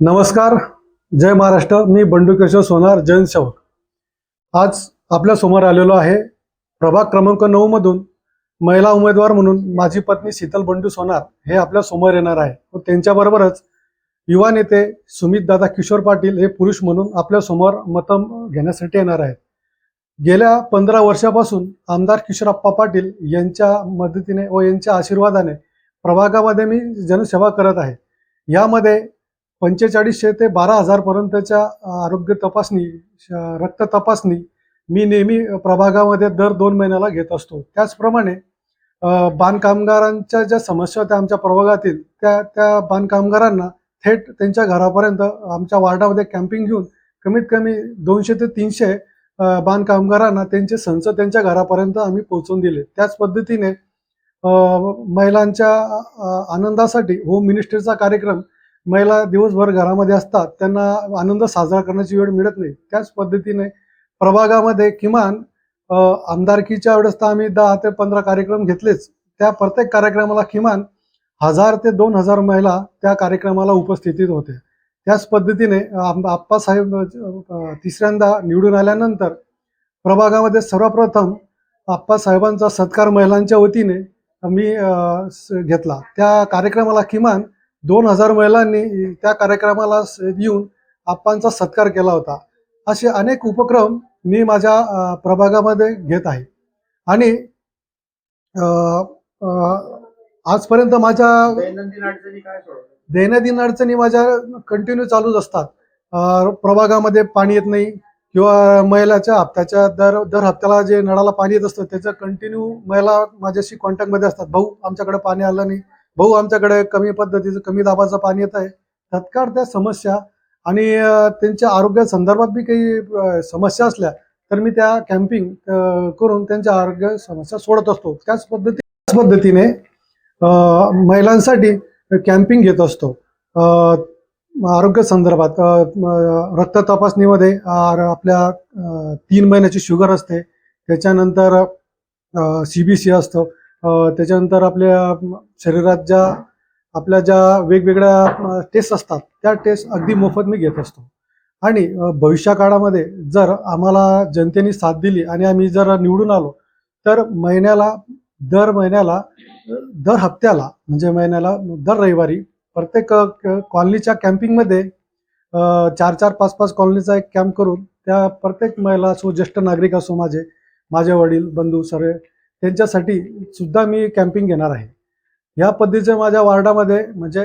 नमस्कार जय महाराष्ट्र. मी बंडू सोनार जैन सेवक. आज आपल्यासमोर आलेलो आहे प्रभाग क्रमांक नऊ मधून महिला उमेदवार म्हणून माझी पत्नी शीतल बंडू सोनार हे आपल्यासमोर येणार आहे. व त्यांच्याबरोबरच युवा नेते सुमित दादा किशोर पाटील हे पुरुष म्हणून आपल्यासमोर मतं घेण्यासाठी येणार आहेत. गेल्या पंधरा वर्षापासून आमदार किशोरप्पा पाटील यांच्या मदतीने व यांच्या आशीर्वादाने प्रभागामध्ये मी जनसेवा करत आहे. यामध्ये पंचेचाळीसशे ते बारा हजारपर्यंतच्या आरोग्य तपासणी श- रक्त तपासणी मी नेहमी प्रभागामध्ये दर दोन महिन्याला घेत असतो. त्याचप्रमाणे बांधकामगारांच्या ज्या समस्या होत्या आमच्या प्रभागातील त्या त्या बांधकामगारांना थेट त्यांच्या घरापर्यंत आमच्या वार्डामध्ये कॅम्पिंग घेऊन कमीत कमी दोनशे ते तीनशे बांधकामगारांना त्यांचे संच त्यांच्या घरापर्यंत आम्ही पोहोचवून दिले. त्याच पद्धतीने महिलांच्या आनंदासाठी होम मिनिस्ट्रीचा कार्यक्रम महिला दिवसभर घरामध्ये असतात त्यांना आनंद साजरा करण्याची वेळ मिळत नाही. त्याच पद्धतीने प्रभागामध्ये किमान आमदारकीच्या वेळेस तर आम्ही दहा ते पंधरा कार्यक्रम घेतलेच. त्या प्रत्येक कार्यक्रमाला किमान हजार ते दोन हजार महिला त्या कार्यक्रमाला उपस्थितीत होत्या. त्याच पद्धतीने आम- आप्पासाहेब तिसऱ्यांदा निवडून आल्यानंतर प्रभागामध्ये सर्वप्रथम आप्पासाहेबांचा सत्कार महिलांच्या वतीने मी स- घेतला. त्या कार्यक्रमाला किमान दोन हजार महिलांनी त्या कार्यक्रमाला येऊन आप्पांचा सत्कार केला होता. असे अनेक उपक्रम मी माझ्या प्रभागामध्ये घेत आहे. आणि आजपर्यंत माझ्या दैनंदिन अडचणी माझ्या कंटिन्यू चालूच असतात. प्रभागामध्ये पाणी येत नाही किंवा महिलाच्या हप्त्याच्या दर दर हप्त्याला जे नळाला पाणी येत असतं त्याचं कंटिन्यू महिला माझ्याशी कॉन्टॅक्टमध्ये असतात. भाऊ आमच्याकडे पाणी आलं नाही. भाऊ आमच्याकडे कमी पद्धतीचं कमी दाबाचं पाणी येत आहे. तत्काळ त्या समस्या आणि त्यांच्या आरोग्या संदर्भात बी काही समस्या असल्या तर मी त्या कॅम्पिंग करून त्यांच्या आरोग्य समस्या सोडत असतो. त्याच पद्धती त्याच पद्धतीने महिलांसाठी कॅम्पिंग घेत असतो. आरोग्य संदर्भात रक्त तपासणीमध्ये आपल्या तीन महिन्याची शुगर असते. त्याच्यानंतर सी बी सी असतं. त्याच्यानंतर आपल्या शरीरात ज्या आपल्या ज्या वेगवेगळ्या टेस्ट असतात त्या टेस्ट अगदी मोफत मी घेत असतो. आणि अ, भविष्या काळामध्ये जर आम्हाला जनतेने साथ दिली आणि आम्ही जर निवडून आलो तर महिन्याला दर महिन्याला दर हप्त्याला म्हणजे महिन्याला दर रविवारी प्रत्येक कॉलनीच्या कॅम्पिंगमध्ये चार चार पाच पाच कॉलनीचा एक कॅम्प करून त्या प्रत्येक महिला असो ज्येष्ठ नागरिक असो माझे माझे वडील बंधू सर्व त्यांच्यासाठी सुद्धा मी कॅम्पिंग घेणार आहे. या पद्धतीचे माझ्या वार्डामध्ये म्हणजे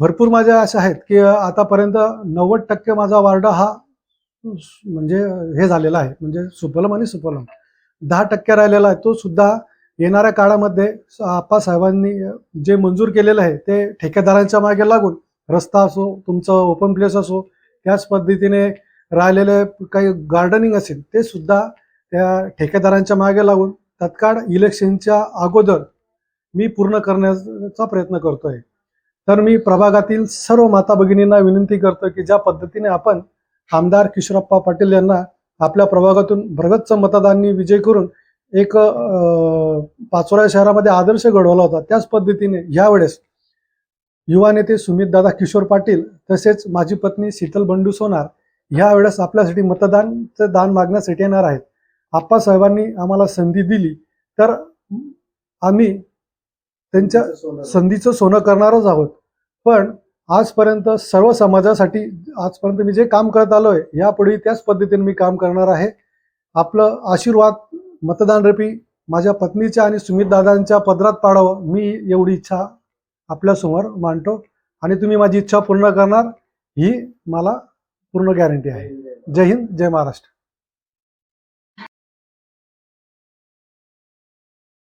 भरपूर माझ्या अशा आहेत की आतापर्यंत नव्वद टक्के माझा वार्ड हा म्हणजे हे झालेला आहे. म्हणजे सुपलम आणि सुपलम दहा टक्के राहिलेला आहे. तो सुद्धा येणाऱ्या काळामध्ये आप्पासाहेबांनी जे मंजूर केलेलं आहे ते ठेकेदारांच्या मागे लागून रस्ता असो तुमचं ओपन प्लेस असो त्याच पद्धतीने राहिलेले काही गार्डनिंग असेल ते सुद्धा त्या ठेकेदारांच्या मागे लागून तत्काळ इलेक्शनच्या अगोदर मी पूर्ण करण्याचा प्रयत्न करतोय. तर मी प्रभागातील सर्व माता भगिनींना विनंती करतो की ज्या पद्धतीने आपण आमदार किशोरप्पा पाटील यांना आपल्या प्रभागातून भरगच्च मतदानांनी विजय करून एक पाचोरा शहरामध्ये आदर्श घडवला होता त्याच पद्धतीने यावेळेस युवा नेते सुमित दादा किशोर पाटील तसेच माझी पत्नी शीतल बंडू सोनार ह्या वेळेस आपल्यासाठी मतदानचं दान मागण्यासाठी येणार आहेत. आप्पासाहेबांनी आम्हाला संधी दिली तर आम्ही त्यांच्या संधीचं सोनं करणारच आहोत. पण आजपर्यंत सर्व समाजासाठी आजपर्यंत मी जे काम करत आलोय यापुढे त्याच पद्धतीने मी काम करणार आहे. आपलं आशीर्वाद मतदानरूपी माझ्या पत्नीच्या आणि सुमित दादांच्या पदरात पाडावं मी एवढी इच्छा आपल्यासमोर मांडतो. आणि तुम्ही माझी इच्छा पूर्ण करणार ही मला पूर्ण गॅरंटी आहे. जय हिंद जय महाराष्ट्र.